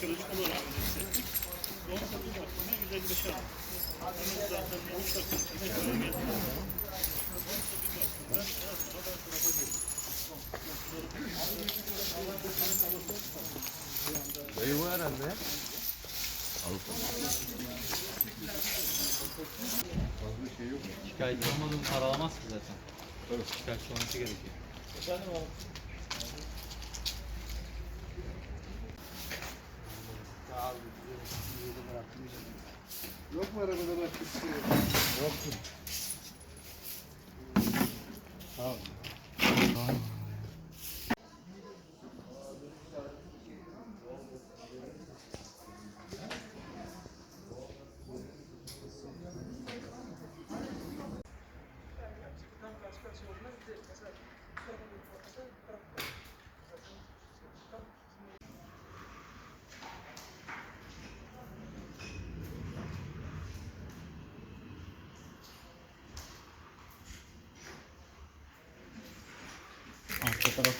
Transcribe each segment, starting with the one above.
psikolojik olarak hissettik. 18 dakikada 155 aldık. Hemen zaten 13 dakika içinde şöyle geldi. 18 dakikada her sıra ben tarafa girdim. Dayı bu herhalde. Şikayetçi olmadığını para alamaz ki zaten. Evet. Şikayetçi olması gerekiyor. Yok mu arabada başka bir şey? Yoktu. Arka tarafta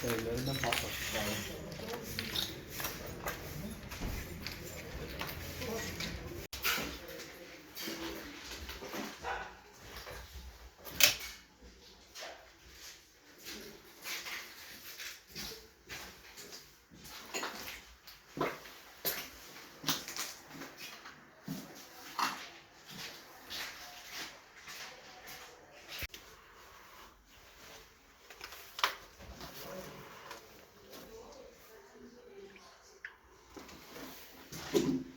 evlerinden patlatmış yani.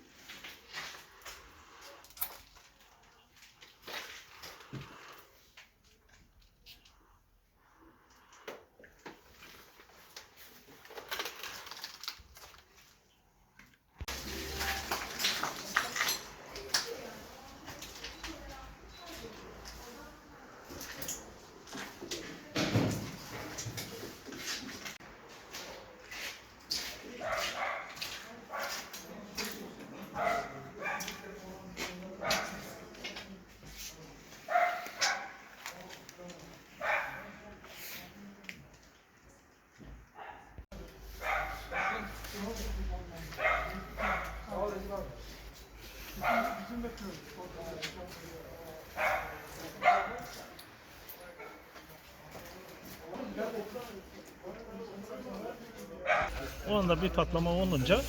O anda bir patlama olunca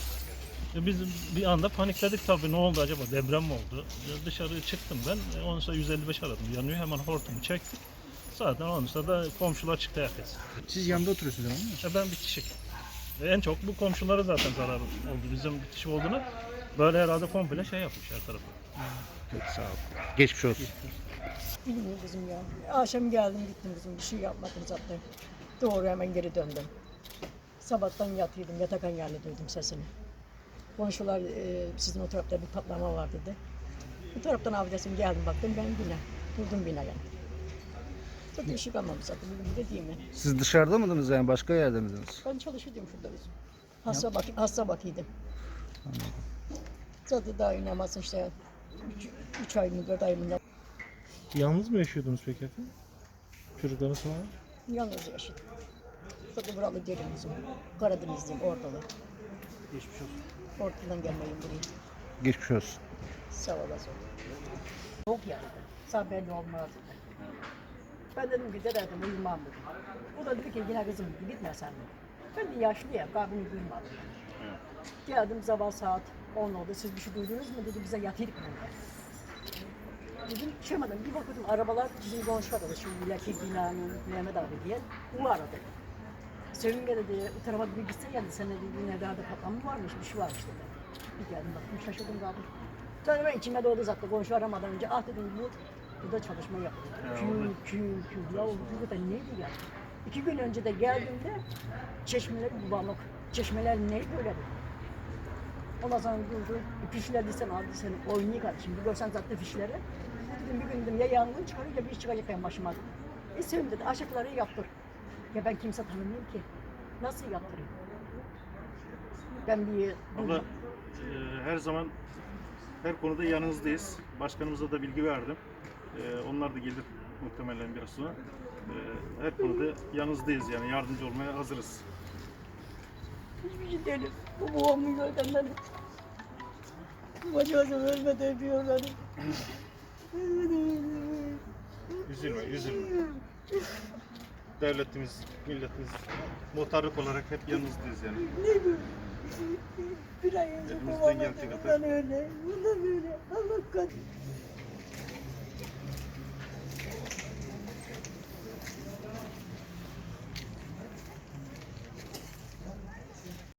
biz bir anda panikledik tabii ne oldu acaba deprem mi oldu? Dışarı çıktım ben. E, Ondan sonra 155 aradım. Yanıyor hemen hortumu çektik. Zaten ondan sonra da komşular çıktı herkes. Siz yanında oturuyorsunuz ama değil mi? E, Ben bir kişi. E, En çok bu komşulara zaten zarar oldu. Bizim bir kişi olduğunu böyle herhalde komple şey yapmış her tarafı. Peki sağ ol. Geçmiş olsun. Bilmiyorum kızım ya. Akşam geldim gittim kızım bir şey yapmadım zaten. Doğru hemen geri döndüm. Sabahtan yatıyordum, yatakhan yerle duydum sesini. Komşular e, sizin o tarafta bir patlama var dedi. Bu taraftan avcasım geldim baktım ben bina. Durdum bina yani. Zaten ışık almamış zaten bugün de değil mi? Siz dışarıda mıydınız yani başka yerde miydiniz? Ben çalışıyordum şurada bizim. Hasta, bak, hasta bakıyordum. Zaten daha inanmazsın işte. Üç, üç ay mı dört ay mı ne? Yalnız mı yaşıyordunuz peki efendim? Çocuklarınız falan? Yalnız yaşadım. Zaten buralı değilim bizim. Karadenizliyim, ortalı. Geçmiş olsun. Ortadan gelmeyim buraya. Geçmiş olsun. Sağ olasın. Çok yani. Sağ belli olmaz. Ben dedim ki dedim uyumam dedim. O da dedi ki yine kızım gitme sen dedi. Ben de yaşlıyım, kalbimi duymadım. Geldim sabah saat 10 oldu. Siz bir şey duydunuz mu dedi bize yatırdık burada. Dedim çıkmadım. Bir bakıyordum arabalar bizim aradı. Şu ileriki binanın Mehmet abi diye. O aradı. Sevimge dedi, o tarafa bir gitsen geldi. Sen dedi, yine daha da patlama varmış, bir şey varmış dedi. Bir geldim baktım, şaşırdım kaldım. Sonra ben içime doğdu zaten, komşu aramadan önce. Ah dedim, bu burada çalışma yapıyor. Kül, kül, kül. Ya o burada neydi ya? İki gün önce de geldiğimde çeşmeler bulanık. Çeşmeler ne böyle dedi. Ondan sonra durdu, fişler desen aldı seni, oynuyor kardeşim. Bir görsen zaten fişleri. Dedim bir gün dedim ya yangın çıkarıyor ya bir iş çıkacak benim başıma. E Sevim dedi, aşıkları yaptır. Ya ben kimse tanımıyorum ki. Nasıl yaptırayım? Ben bir Abla e, her zaman her konuda yanınızdayız. Başkanımıza da bilgi verdim. E, onlar da gelir muhtemelen biraz sonra. E, her konuda yanınızdayız yani yardımcı olmaya hazırız. Hiçbir şey değilim. Bu babamın gölgenden Bacağızım ölmeden diyorlar. Üzülme, üzülme. Devletimiz, milletimiz muhtarlık olarak hep yanınızdayız yani. Bir ay önce Elimizden babam gelecek öldü. kadar. Bundan öyle. Bundan böyle. Allah kahretsin.